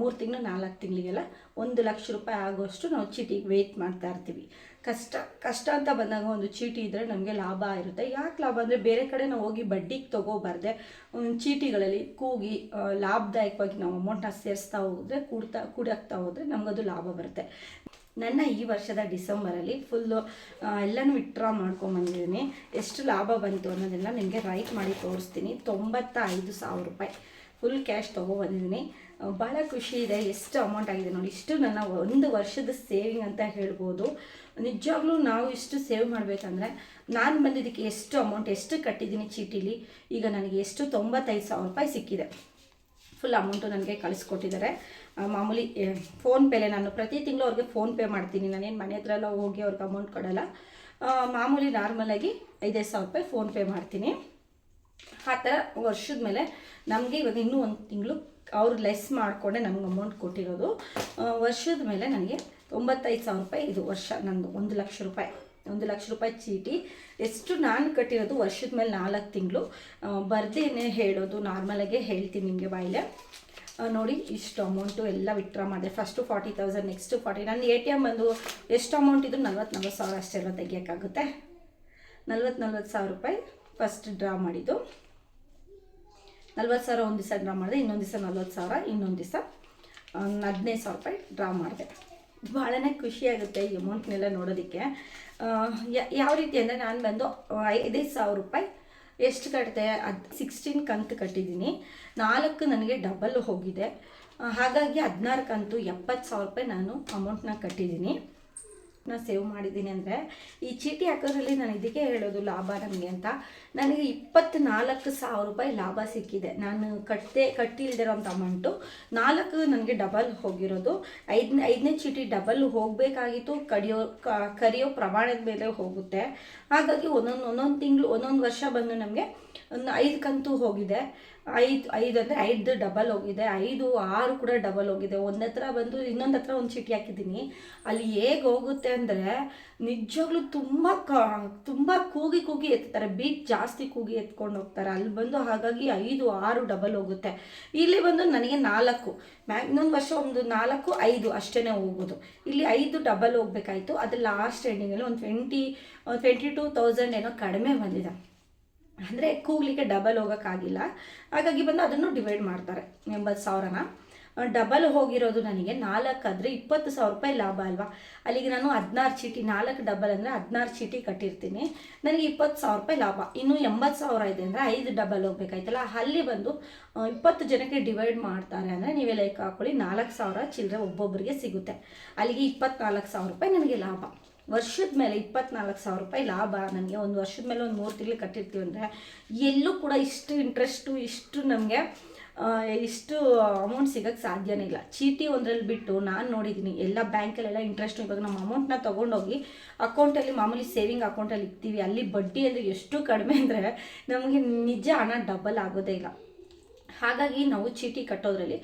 ಮೂರು ತಿಂಗಳು, ನಾಲ್ಕು ತಿಂಗಳಿಗೆಲ್ಲ ಒಂದು ಲಕ್ಷ ರೂಪಾಯಿ ಆಗೋಷ್ಟು ನಾವು ಚೀಟಿಗೆ ವೇಟ್ ಮಾಡ್ತಾ ಇರ್ತೀವಿ. ಕಷ್ಟ ಕಷ್ಟ ಅಂತ ಬಂದಾಗ ಒಂದು ಚೀಟಿ ಇದ್ದರೆ ನಮಗೆ ಲಾಭ ಇರುತ್ತೆ. ಯಾಕೆ ಲಾಭ ಅಂದರೆ ಬೇರೆ ಕಡೆ ನಾವು ಹೋಗಿ ಬಡ್ಡಿಗೆ ತೊಗೋಬಾರ್ದೆ ಚೀಟಿಗಳಲ್ಲಿ ಕೂಗಿ ಲಾಭದಾಯಕವಾಗಿ ನಾವು ಅಮೌಂಟ್ನ ಸೇರಿಸ್ತಾ ಹೋದರೆ, ಕೂಡ್ತಾ, ಕೂಡಾಕ್ತಾ ಹೋದರೆ ನಮಗದು ಲಾಭ ಬರುತ್ತೆ. ನನ್ನ ಈ ವರ್ಷದ ಡಿಸೆಂಬರಲ್ಲಿ ಫುಲ್ಲು ಎಲ್ಲನೂ ವಿತ್ಡ್ರಾ ಮಾಡ್ಕೊಂಬಂದಿದ್ದೀನಿ ಎಷ್ಟು ಲಾಭ ಬಂತು ಅನ್ನೋದೆಲ್ಲ ನಿಮಗೆ ರೈಟ್ ಮಾಡಿ ತೋರಿಸ್ತೀನಿ. ತೊಂಬತ್ತ ಐದು ಸಾವಿರ ರೂಪಾಯಿ ಫುಲ್ ಕ್ಯಾಶ್ ತೊಗೊಬಂದಿದ್ದೀನಿ ಭಾಳ ಖುಷಿ ಇದೆ. ಎಷ್ಟು ಅಮೌಂಟ್ ಆಗಿದೆ ನೋಡಿ. ಇಷ್ಟು ನನ್ನ ಒಂದು ವರ್ಷದ ಸೇವಿಂಗ್ ಅಂತ ಹೇಳ್ಬೋದು. ನಿಜವಾಗ್ಲೂ ನಾವು ಇಷ್ಟು ಸೇವ್ ಮಾಡಬೇಕಂದ್ರೆ ನಾನು ಬಂದಿದ್ದಕ್ಕೆ ಎಷ್ಟು ಅಮೌಂಟ್ ಎಷ್ಟು ಕಟ್ಟಿದ್ದೀನಿ ಚೀಟಿಲಿ? ಈಗ ನನಗೆ ಎಷ್ಟು? ತೊಂಬತ್ತೈದು ಸಾವಿರ ರೂಪಾಯಿ ಸಿಕ್ಕಿದೆ. ಫುಲ್ ಅಮೌಂಟು ನನಗೆ ಕಳಿಸ್ಕೊಟ್ಟಿದ್ದಾರೆ. ಮಾಮೂಲಿ ಫೋನ್ಪೇಲೆ ನಾನು ಪ್ರತಿ ತಿಂಗಳು ಅವ್ರಿಗೆ ಫೋನ್ಪೇ ಮಾಡ್ತೀನಿ. ನಾನೇನು ಮನೆ ಹತ್ರ ಎಲ್ಲ ಹೋಗಿ ಅವ್ರಿಗೆ ಅಮೌಂಟ್ ಕೊಡೋಲ್ಲ. ಮಾಮೂಲಿ ನಾರ್ಮಲಾಗಿ ಐದೈದು ಸಾವಿರ ರೂಪಾಯಿ ಫೋನ್ಪೇ ಮಾಡ್ತೀನಿ. ಆ ಥರ ವರ್ಷದ ಮೇಲೆ ನಮಗೆ ಇವಾಗ ಇನ್ನೂ ಒಂದು ತಿಂಗಳು ಅವ್ರು ಲೆಸ್ ಮಾಡಿಕೊಂಡೆ ನಮ್ಗೆ ಅಮೌಂಟ್ ಕೊಟ್ಟಿರೋದು. ವರ್ಷದ ಮೇಲೆ ನನಗೆ ತೊಂಬತ್ತೈದು ಸಾವಿರ ರೂಪಾಯಿ ಇದು ವರ್ಷ ನಂದು, ಒಂದು ಲಕ್ಷ ರೂಪಾಯಿ. ಒಂದು ಲಕ್ಷ ರೂಪಾಯಿ ಚೀಟಿ. ಎಷ್ಟು ನಾನು ಕಟ್ಟಿರೋದು ವರ್ಷದ ಮೇಲೆ ನಾಲ್ಕು ತಿಂಗಳು. ಬರ್ದೇನೆ ಹೇಳೋದು ನಾರ್ಮಲಾಗೆ ಹೇಳ್ತೀನಿ ನಿಮಗೆ ಬಾಯಿಲೆ. ನೋಡಿ, ಇಷ್ಟು ಅಮೌಂಟು ಎಲ್ಲ ವಿತ್ಡ್ರಾ ಮಾಡಿದೆ. First forty thousand next forty ನನ್ನ ಎ ಟಿ ಎಂ ಬಂದು ಎಷ್ಟು ಅಮೌಂಟ್ ಇದ್ದರೂ ನಲ್ವತ್ತು ನಲ್ವತ್ತು ಸಾವಿರ ಅಷ್ಟೆಲ್ಲ ತೆಗಿಯೋಕ್ಕಾಗುತ್ತೆ. ನಲ್ವತ್ತು ನಲ್ವತ್ತು ಸಾವಿರ ರೂಪಾಯಿ. ಫಸ್ಟ್ ಡ್ರಾ ಮಾಡಿದ್ದು. ನಲ್ವತ್ತು ಸಾವಿರ ಒಂದು ದಿವಸ ಡ್ರಾ ಮಾಡಿದೆ, ಇನ್ನೊಂದು ದಿವಸ ನಲ್ವತ್ತು ಸಾವಿರ, ಇನ್ನೊಂದು ದಿವಸ ಹದಿನೈದು ಸಾವಿರ ರೂಪಾಯಿ ಡ್ರಾ ಮಾಡಿದೆ. ಭಾಳನೇ ಖುಷಿಯಾಗುತ್ತೆ ಈ ಅಮೌಂಟ್ನೆಲ್ಲ ನೋಡೋದಕ್ಕೆ. ಯಾವ ರೀತಿ ಅಂದರೆ ನಾನು ಬಂದು ಐದೈದು ಸಾವಿರ ರೂಪಾಯಿ ಎಷ್ಟು ಕಟ್ಟಿದೆ ಅದು ಸಿಕ್ಸ್ಟೀನ್ ಕಂತು ಕಟ್ಟಿದ್ದೀನಿ. ನಾಲ್ಕು ನನಗೆ ಡಬಲ್ ಹೋಗಿದೆ. ಹಾಗಾಗಿ ಹದಿನಾರು ಕಂತು ಎಪ್ಪತ್ತು ಸಾವಿರ ರೂಪಾಯಿ ನಾನು ಅಮೌಂಟ್ನ ಕಟ್ಟಿದ್ದೀನಿ. ನಾನು ಸೇವ್ ಮಾಡಿದ್ದೀನಿ ಅಂದರೆ ಈ ಚೀಟಿ ಹಾಕೋದ್ರಲ್ಲಿ ನಾನು ಇದಕ್ಕೆ ಹೇಳೋದು ಲಾಭ ನಮಗೆ ಅಂತ. ನನಗೆ ಇಪ್ಪತ್ತ್ನಾಲ್ಕು ಸಾವಿರ ರೂಪಾಯಿ ಲಾಭ ಸಿಕ್ಕಿದೆ. ನಾನು ಕಟ್ಟದೆ ಕಟ್ಟಿಲ್ದಿರೋಂಥ ಅಮೌಂಟು ನಾಲ್ಕು ನನಗೆ ಡಬಲ್ ಹೋಗಿರೋದು. ಐದನೇ ಐದನೇ ಚೀಟಿ ಡಬಲ್ ಹೋಗಬೇಕಾಗಿತ್ತು. ಕಡಿಯೋ ಕರಿಯೋ ಪ್ರಮಾಣದ ಮೇಲೆ ಹೋಗುತ್ತೆ. ಹಾಗಾಗಿ ಒಂದೊಂದು ಒಂದೊಂದು ತಿಂಗಳು, ಒಂದೊಂದು ವರ್ಷ ಬಂದು ನಮಗೆ ಒಂದು ಐದು ಕಂತು ಹೋಗಿದೆ. ಐದು ಐದು ಅಂದರೆ ಐದು ಡಬಲ್ ಹೋಗಿದೆ. ಐದು, ಆರು ಕೂಡ ಡಬಲ್ ಹೋಗಿದೆ. ಒಂದು ಹತ್ರ ಬಂದು ಇನ್ನೊಂದು ಹತ್ರ ಒಂದು ಚೀಟಿ ಹಾಕಿದ್ದೀನಿ. ಅಲ್ಲಿ ಹೇಗೆ ಹೋಗುತ್ತೆ ಅಂದರೆ ನಿಜವಾಗ್ಲೂ ತುಂಬ ಕ, ತುಂಬ ಕೂಗಿ ಕೂಗಿ ಎತ್ತಾರೆ. ಬೀಟ್ ಜಾಸ್ತಿ ಕೂಗಿ ಎತ್ಕೊಂಡು ಹೋಗ್ತಾರೆ. ಅಲ್ಲಿ ಬಂದು ಹಾಗಾಗಿ ಐದು, ಆರು ಡಬಲ್ ಹೋಗುತ್ತೆ. ಇಲ್ಲಿ ಬಂದು ನನಗೆ ನಾಲ್ಕು. ಮ್ಯಾ ವರ್ಷ ಒಂದು ನಾಲ್ಕು, ಐದು ಅಷ್ಟೇ ಹೋಗೋದು ಇಲ್ಲಿ ಐದು ಡಬಲ್ ಹೋಗ್ಬೇಕಾಯ್ತು. ಅದು ಲಾಸ್ಟ್ ಎಂಡಿಂಗಲ್ಲಿ ಒಂದು ಟ್ವೆಂಟಿ ಟ್ವೆಂಟಿ ಟೂ ತೌಸಂಡ್ ಏನೋ ಕಡಿಮೆ ಬಂದಿದೆ. ಅಂದರೆ ಕೂಗ್ಲಿಕ್ಕೆ ಡಬಲ್ ಹೋಗೋಕ್ಕಾಗಿಲ್ಲ. ಹಾಗಾಗಿ ಬಂದು ಅದನ್ನು ಡಿವೈಡ್ ಮಾಡ್ತಾರೆ ಎಂಬತ್ತು ಸಾವಿರನ. ಡಬಲ್ ಹೋಗಿರೋದು ನನಗೆ ನಾಲ್ಕು ಆದರೆ ಇಪ್ಪತ್ತು ಸಾವಿರ ರೂಪಾಯಿ ಲಾಭ ಅಲ್ವಾ? ಅಲ್ಲಿಗೆ ನಾನು ಹದಿನಾರು ಚೀಟಿ, ನಾಲ್ಕು ಡಬಲ್ ಅಂದರೆ ಹದಿನಾರು ಚೀಟಿ ಕಟ್ಟಿರ್ತೀನಿ. ನನಗೆ ಇಪ್ಪತ್ತು ಸಾವಿರ ರೂಪಾಯಿ ಲಾಭ. ಇನ್ನು ಎಂಬತ್ತು ಸಾವಿರ ಇದೆ ಅಂದರೆ ಐದು ಡಬಲ್ ಹೋಗ್ಬೇಕಾಯ್ತಲ್ಲ? ಅಲ್ಲಿ ಬಂದು ಇಪ್ಪತ್ತು ಜನಕ್ಕೆ ಡಿವೈಡ್ ಮಾಡ್ತಾರೆ ಅಂದರೆ ನೀವೇ ಲೈಕ್ ಹಾಕೊಳ್ಳಿ, ನಾಲ್ಕು ಸಾವಿರ ಚಿಲ್ಲರೆ ಒಬ್ಬೊಬ್ಬರಿಗೆ ಸಿಗುತ್ತೆ. ಅಲ್ಲಿಗೆ ಇಪ್ಪತ್ನಾಲ್ಕು ಸಾವಿರ ರೂಪಾಯಿ ನನಗೆ ಲಾಭ. ವರ್ಷದ ಮೇಲೆ ಇಪ್ಪತ್ನಾಲ್ಕು ಸಾವಿರ ರೂಪಾಯಿ ಲಾಭ. ನನಗೆ ಒಂದು ವರ್ಷದ ಮೇಲೆ ಒಂದು ಮೂರು ತಿಂಗಳು ಕಟ್ಟಿರ್ತೀವಿ ಅಂದರೆ ಎಲ್ಲೂ ಕೂಡ ಇಷ್ಟು ಇಂಟ್ರೆಸ್ಟು ಇಷ್ಟು ನಮಗೆ ಇಷ್ಟು ಅಮೌಂಟ್ ಸಿಗೋಕ್ಕೆ ಸಾಧ್ಯನೇ ಇಲ್ಲ. ಚೀಟಿ ಒಂದರಲ್ಲಿ ಬಿಟ್ಟು ನಾನು ನೋಡಿದ್ದೀನಿ ಎಲ್ಲ ಬ್ಯಾಂಕಲ್ಲೆಲ್ಲ ಇಂಟ್ರೆಸ್ಟ್ ಇವಾಗ ನಮ್ಮ ಅಮೌಂಟ್ನ ತೊಗೊಂಡೋಗಿ ಅಕೌಂಟಲ್ಲಿ ಮಾಮೂಲಿ ಸೇವಿಂಗ್ ಅಕೌಂಟಲ್ಲಿ ಇಕ್ತೀವಿ. ಅಲ್ಲಿ ಬಡ್ಡಿ ಅಂದರೆ ಎಷ್ಟು ಕಡಿಮೆ ಅಂದರೆ ನಮಗೆ ನಿಜ ಹಣ ಡಬಲ್ ಆಗೋದೇ ಇಲ್ಲ. ಹಾಗಾಗಿ ನಾವು ಚೀಟಿ ಕಟ್ಟೋದ್ರಲ್ಲಿ